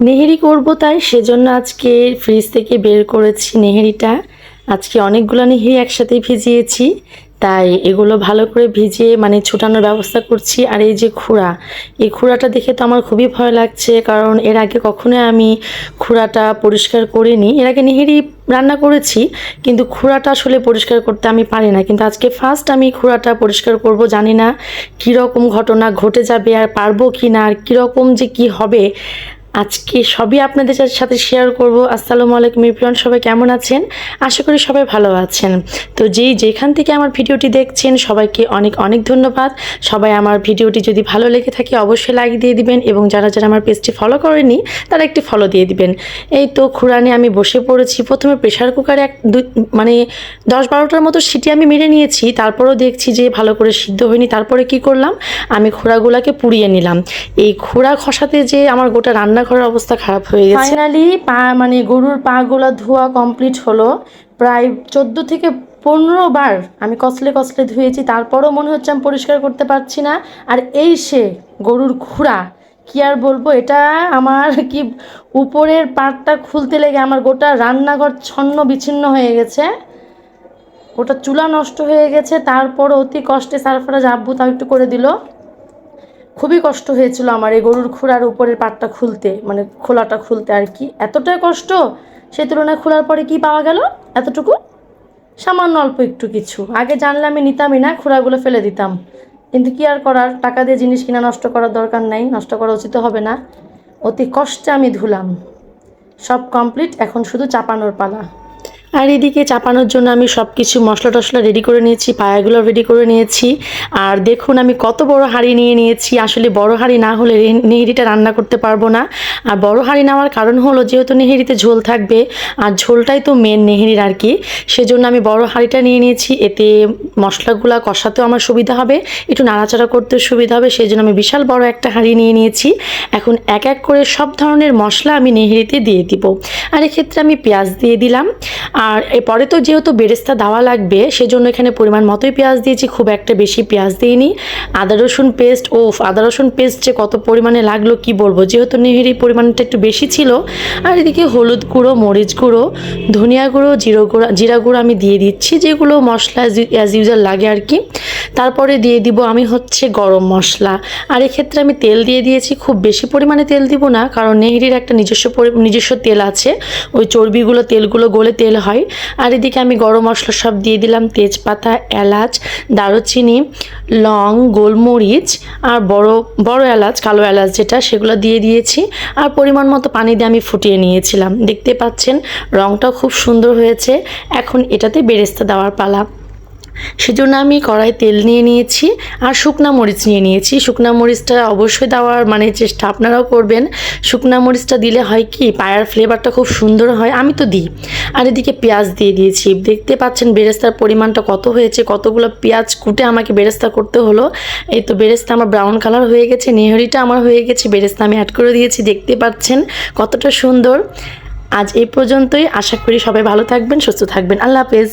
নেহেরি করব তাই, সেজন্য আজকে ফ্রিজ থেকে বের করেছি নেহেরিটা। আজকে অনেকগুলো নেহেরি একসাথে ভিজিয়েছি, তাই এগুলো ভালো করে ভিজিয়ে মানে ছোটানোর ব্যবস্থা করছি। আর এই যে খুঁড়া, এই খুঁড়াটা দেখে তো আমার খুবই ভয় লাগছে, কারণ এর আগে কখনোই আমি খুঁড়াটা পরিষ্কার করিনি। এর আগে নেহেরি রান্না করেছি, কিন্তু খুঁড়াটা আসলে পরিষ্কার করতে আমি পারি না। কিন্তু আজকে ফার্স্ট আমি খুঁড়াটা পরিষ্কার করব, জানি না কীরকম ঘটনা ঘটে যাবে আর পারব কি না আর কীরকম যে কি হবে আজকে সবই আপনাদের সাথে শেয়ার করব। আসসালামু আলাইকুম ইপ্রিয়ন সবাই কেমন আছেন? আশা করি সবাই ভালো আছেন। তো যেই যেখান থেকে আমার ভিডিওটি দেখছেন, সবাইকে অনেক অনেক ধন্যবাদ। সবাই আমার ভিডিওটি যদি ভালো লেগে থাকে, অবশ্যই লাইক দিয়ে দিবেন এবং যারা যারা আমার পেজটি ফলো করেনি তারা একটি ফলো দিয়ে দিবেন। এই তো খুরানে আমি বসে পড়েছি। প্রথমে প্রেশার কুকারে এক দুই মানে দশ বারোটার মতো সিটি আমি মেরে নিয়েছি। তারপরেও দেখছি যে ভালো করে সিদ্ধ হয়নি। তারপরে কি করলাম? আমি খোড়াগুলোকে পুড়িয়ে নিলাম। এই খোড়া খসাতে যে আমার গোটা রান্নাঘরের অবস্থা খারাপ হয়ে গেছে। ফাইনালি পা মানে গরুর পাগুলো ধোয়া কমপ্লিট হলো। প্রায় চোদ্দ থেকে পনেরো বার আমি কসলে কসলে ধুয়েছি, তারপরও মনে হচ্ছে আমি পরিষ্কার করতে পারছি না। আর এই সে গরুর খুঁড়া কি আর বলব, এটা আমার কি উপরের পাটটা খুলতে লেগে আমার গোটা রান্নাঘর ছন্ন বিচ্ছিন্ন হয়ে গেছে। ওটা চুলা নষ্ট হয়ে গেছে তারপর অতি কষ্টে সারফারাজ আব্বু তাও একটু করে দিল। খুবই কষ্ট হয়েছিল আমার এই গরুর খুঁড়ার উপরের পাটটা খুলতে মানে খোলাটা খুলতে আর কি। এতটাই কষ্ট, সে তুলনায় খোলার পরে কি পাওয়া গেল? এতটুকু? সামান্য অল্প একটু কিছু। আগে জানলে আমি নিতামই না, খোড়াগুলো ফেলে দিতাম। কিন্তু কি আর করার? টাকা দিয়ে জিনিস কিনা নষ্ট করার দরকার নাই, নষ্ট করা উচিত হবে না। অতি কষ্টে আমি ধুলাম। সব কমপ্লিট এখন শুধু চাপানোর পালা। আর এদিকে চাপানোর জন্য আমি সব কিছু মশলা টশলা রেডি করে নিয়েছি, পায়াগুলো রেডি করে নিয়েছি। আর দেখুন আমি কত বড় হাঁড়ি নিয়ে নিয়েছি, আসলে বড় হাঁড়ি না হলে নেহেরিটা রান্না করতে পারব না। আর বড় হাঁড়ি নেওয়ার কারণ হলো যেহেতু নেহেরিতে ঝোল থাকবে, আর ঝোলটাই তো মেন নেহেরির আর কি, সেজন্য আমি বড় হাঁড়িটা নিয়ে নিয়েছি। এতে মশলাগুলো কষাতেও আমার সুবিধা হবে, একটু নাড়াচাড়া করতেও সুবিধা হবে সেই জন্য আমি বিশাল বড় একটা হাঁড়ি নিয়ে নিয়েছি। এখন এক এক করে সব ধরনের মশলা আমি নেহেরিতে দিয়ে দিব। আর এক্ষেত্রে আমি পেঁয়াজ দিয়ে দিলাম। আর এরপরে তো যেহেতু বেরেস্তা দেওয়া লাগবে, সেজন্য এখানে পরিমাণ মতোই পেঁয়াজ দিয়েছি, খুব একটা বেশি পেঁয়াজ দিইনি। আদা, রসুন পেস্ট ওফ, আদা, রসুন পেস্ট যে কত পরিমাণে লাগল কি বলব? যেহেতু নেহেরি পরিমাণটা একটু বেশি ছিল, আর এদিকে হলুদ গুঁড়ো, মরিচ গুঁড়ো, ধনিয়া গুঁড়ো, জিরো গুঁড়ো, জিরা গুঁড়ো আমি দিয়ে দিচ্ছি, যেগুলো মশলা অ্যাজ ইউজার লাগে আর কি। তারপরে দিয়ে দিব আমি হচ্ছে গরম মশলা। আর এক্ষেত্রে আমি তেল দিয়ে দিয়েছি, খুব বেশি পরিমাণে তেল দিব না, কারণ নেহরির একটা নিজস্ব নিজস্ব তেল আছে, ওই চর্বিগুলো, তেলগুলো গলে তেল হয়। আর এদিকে আমি গরম মশলা সব দিয়ে দিলাম, তেজপাতা, এলাচ, দারুচিনি, লং, গোলমরিচ আর বড় বড় এলাচ, কালো এলাচ যেটা, সেগুলো দিয়ে দিয়েছি। আর পরিমাণ মতো পানি দিয়ে আমি ফুটিয়ে নিয়েছিলাম। দেখতে পাচ্ছেন রঙটাও খুব সুন্দর হয়েছে। এখন এটাতে বেরেস্তা দেওয়ার পালা। সেজন্য আমি কড়াই তেল নিয়ে নিয়েছি আর শুকনা মরিচ নিয়ে নিয়েছি। শুকনা মরিচটা অবশ্যই দেওয়ার মানে চেষ্টা আপনারাও করবেন। শুকনা মরিচটা দিলে হয় কি, পায়ার ফ্লেভারটা খুব সুন্দর হয়, আমি তো দিই। আর এদিকে পেঁয়াজ দিয়ে দিয়েছি। দেখতে পাচ্ছেন বেরেস্তার পরিমাণটা কত হয়েছে, কতগুলো পেঁয়াজ কুটে আমাকে বেরেস্তা করতে হলো। এই তো বেরেস্তা আমার ব্রাউন কালার হয়ে গেছে, নেহরিটা আমার হয়ে গেছে, বেরেস্তা আমি অ্যাড করে দিয়েছি, দেখতে পাচ্ছেন কতটা সুন্দর। আজ এই পর্যন্তই, আশা করি সবাই ভালো থাকবেন, সুস্থ থাকবেন, আল্লাহ হাফেজ।